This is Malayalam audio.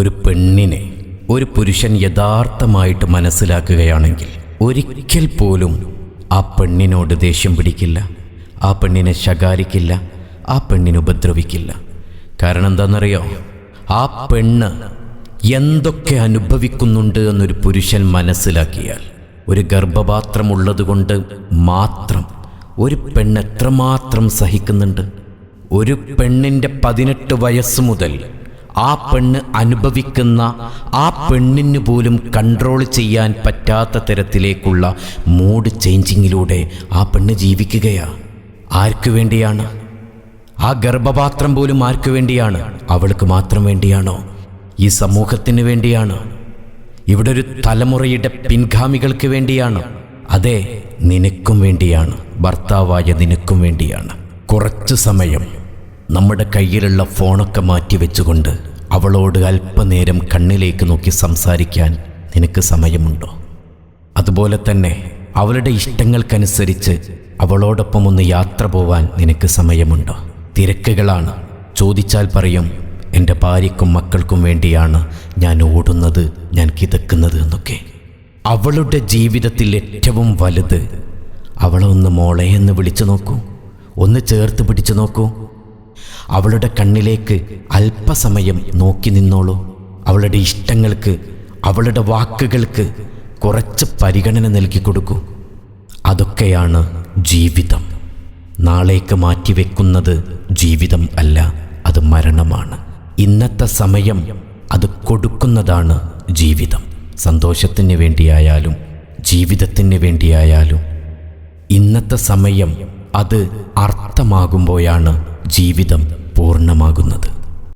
ഒരു പെണ്ണിനെ ഒരു പുരുഷൻ യഥാർത്ഥമായിട്ട് മനസ്സിലാക്കുകയാണെങ്കിൽ ഒരിക്കൽ പോലും ആ പെണ്ണിനോട് ദേഷ്യം പിടിക്കില്ല ആ പെണ്ണിനെ ശകാരിക്കില്ല ആ പെണ്ണിനെ ഉപദ്രവിക്കില്ല. കാരണം എന്താണെന്നറിയോ? ആ പെണ്ണ് എന്തൊക്കെ അനുഭവിക്കുന്നുണ്ട് എന്നൊരു പുരുഷൻ മനസ്സിലാക്കിയാൽ ഒരു ഗർഭപാത്രമുള്ളതുകൊണ്ട് മാത്രം ഒരു പെണ്ണ് എത്രമാത്രം സഹിക്കുന്നുണ്ട്. ഒരു പെണ്ണിന്റെ പതിനെട്ട് വയസ്സ് മുതൽ ആ പെണ്ണ് അനുഭവിക്കുന്ന ആ പെണ്ണിന് പോലും കൺട്രോൾ ചെയ്യാൻ പറ്റാത്ത തരത്തിലേക്കുള്ള മൂഡ് ചേഞ്ചിങ്ങിലൂടെ ആ പെണ്ണ് ജീവിക്കുകയാ. ആർക്കു വേണ്ടിയാണ്? ആ ഗർഭപാത്രം പോലും ആർക്കു വേണ്ടിയാണ്? അവൾക്ക് മാത്രം വേണ്ടിയാണോ? ഈ സമൂഹത്തിന് വേണ്ടിയാണ്? ഇവിടെ ഒരു തലമുറയുടെ പിൻഗാമികൾക്ക് വേണ്ടിയാണ്? അതെ നിനക്കും വേണ്ടിയാണ്. ഭർത്താവായ നിനക്കും വേണ്ടിയാണ്. കുറച്ച് സമയം നമ്മുടെ കയ്യിലുള്ള ഫോണൊക്കെ മാറ്റി വെച്ചുകൊണ്ട് അവളോട് അല്പനേരം കണ്ണിലേക്ക് നോക്കി സംസാരിക്കാൻ നിനക്ക് സമയമുണ്ടോ? അതുപോലെ തന്നെ അവളുടെ ഇഷ്ടങ്ങൾക്കനുസരിച്ച് അവളോടൊപ്പം ഒന്ന് യാത്ര പോവാൻ നിനക്ക് സമയമുണ്ടോ? തിരക്കുകളാണ്. ചോദിച്ചാൽ പറയും എന്റെ ഭാര്യക്കും മക്കൾക്കും വേണ്ടിയാണ് ഞാൻ ഓടുന്നത് ഞാൻ കിതക്കുന്നത് എന്നൊക്കെ. അവളുടെ ജീവിതത്തിൽ ഏറ്റവും വലുത് അവളെ ഒന്ന് മോളെ എന്ന് വിളിച്ചു നോക്കൂ. ഒന്ന് ചേർത്ത് പിടിച്ചു നോക്കൂ. അവളുടെ കണ്ണിലേക്ക് അല്പസമയം നോക്കി നിന്നോളൂ. അവളുടെ ഇഷ്ടങ്ങൾക്ക് അവളുടെ വാക്കുകൾക്ക് കുറച്ച് പരിഗണന നൽകി കൊടുക്കൂ. അതൊക്കെയാണ് ജീവിതം. നാളേക്ക് മാറ്റിവെക്കുന്നത് ജീവിതം അല്ല അത് മരണമാണ്. ഇന്നത്തെ സമയം അത് കൊടുക്കുന്നതാണ് ജീവിതം. സന്തോഷത്തിന് വേണ്ടിയായാലും ജീവിതത്തിന് വേണ്ടിയായാലും. ഇന്നത്തെ സമയം അത് അർത്ഥമാകുമ്പോഴാണ് ജീവിതം. പൂർണമാകുന്നത്.